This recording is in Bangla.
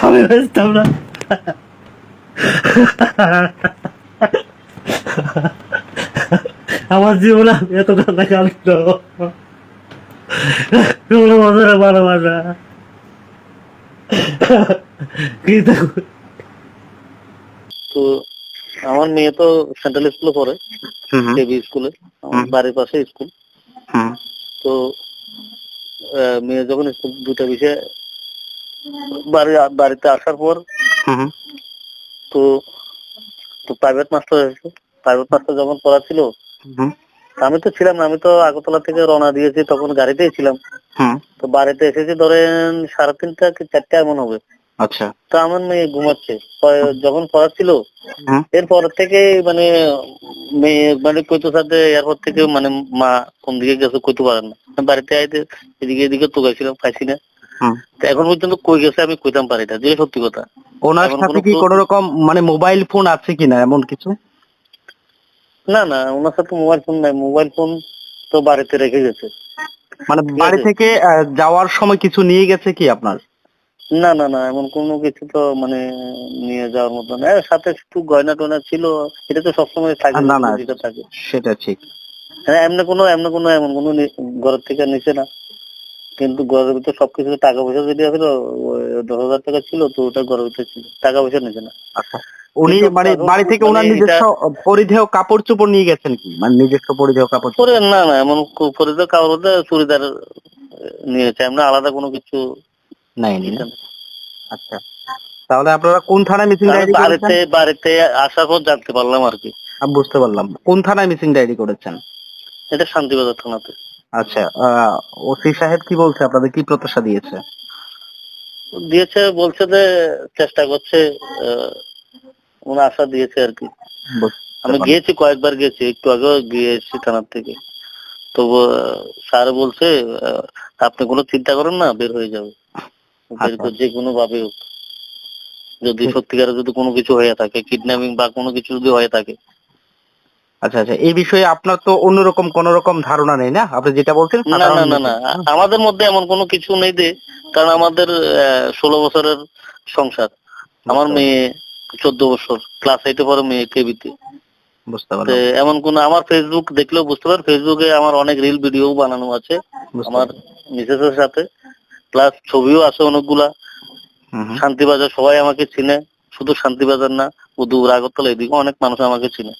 আমি বুঝতাম না আমার জীবনে আমি এত কান্না কাঁদতো কোনো বছরে ভালোবাসা কি দেখো তো আমার মেয়ে তো সেন্ট্রাল স্কুলে পড়ে। স্কুলে। বাড়ির পাশে স্কুল তো মেয়ে যখন স্কুল দুটা বিষয়ে বাড়ি বাড়িতে আসার পর তো তো প্রাইভেট মাস্টার হয়েছে প্রাইভেট মাস্টার যখন পড়া ছিল আমি তো ছিলাম না আমি তো আগরতলা থেকে রওনা দিয়েছি তখন গাড়িতেই ছিলাম। তো বাড়িতে এসেছি ধরেন সাড়ে তিনটা কি চারটা এমন হবে। আচ্ছা। তো আমার মেয়ে ঘুমাচ্ছে। যখন পড়াচ্ছিল এরপর থেকে মানে মেয়ে মানে কইতো সাথে এরপর থেকে মানে মা কোন দিকে গেছে কইতে পারেন না। বাড়িতে আইতে এদিকে এদিকে তোগাইছিলাম পাইছি না। এখন পর্যন্ত কই গেছে আমি কইতাম পারি না যে সত্যি কথা। ওনার সাথে কি কোন রকম মানে মোবাইল ফোন আছে কিনা এমন কিছু? না না ওনার সাথে মোবাইল ফোন নাই। মোবাইল ফোন তো বাড়িতে রেখে গেছে। মানে বাড়ি থেকে যাওয়ার সময় কিছু নিয়ে গেছে কি আপনার? না না না এমন কোনো কিছু তো মানে নিয়ে যাওয়ার মতো না। সাথে একটু গয়না টয়না ছিল এটা তো সবসময় থাকে না, না। থাকে। সেটা ঠিক। হ্যাঁ এমনি কোনো এমনি কোনো এমন কোনো ঘরের থেকে নিচে না। কিন্তু ঘরের ভিতরে সবকিছু টাকা পয়সা যেটা ছিল ওই দশ হাজার টাকা ছিল তো ওটা ঘরের ভিতরে ছিল। টাকা পয়সা নিচে না। আচ্ছা উনি মানে বাড়ি থেকে মানে ওনার নিজস্ব পরিধেয় কাপড় চোপড় নিয়ে গেছেন কি? মানে নিজস্ব পরিধেয় কাপড় না না এমন কো- পরে তো চুড়িদার নিয়েছে এমনি আলাদা কোনো কিছু না? আচ্ছা। তাহলে আপনারা কোন থানায় মিসিং ডায়েরি বাড়িতে বাড়িতে আসার পর জানতে পারলাম আর কি। বুঝতে পারলাম। কোন থানায় মিসিং ডায়েরি করেছেন? এটা শান্তিবাজার থানাতে। আচ্ছা ওসি সাহেব কি বলছে? আপনাদের কি প্রত্যাশা দিয়েছে? দিয়েছে বলছে যে চেষ্টা করছে ওনার আশা দিয়েছে আর কি। আমি গিয়েছি কয়েকবার গেছি একটু আগেও গিয়ে এসেছি থানার থেকে। তো স্যার বলছে আপনি কোনো চিন্তা করেন না বের হয়ে যাবে। যে কোনো ভাবে হোক। যদি। সত্যিকারে যদি কোনো কিছু হয়ে থাকে কিডন্যাপিং বা কোনো কিছু যদি হয়ে থাকে। আচ্ছা আচ্ছা। এই বিষয়ে আপনার তো অন্যরকম কোন রকম ধারণা নেই না? আপনি যেটা বলছেন না না না না। আমাদের মধ্যে এমন কোনো কিছু নেই যে কারণ আমাদের ষোলো বছরের সংসার। আমার মেয়ে চোদ্দ বছর ক্লাস এইটে পরে মেয়ে কেবিতে এমন কোন আমার ফেসবুক দেখলেও বুঝতে পার ফেসবুকে আমার অনেক রিল ভিডিও বানানো আছে আমার। মিসেসের সাথে। প্লাস ছবিও আছে অনেকগুলা। শান্তি বাজার শান্তিবাজার সবাই আমাকে চিনে। শুধু শান্তিবাজার না উদু আগরতলা এদিকে অনেক মানুষ আমাকে চিনে।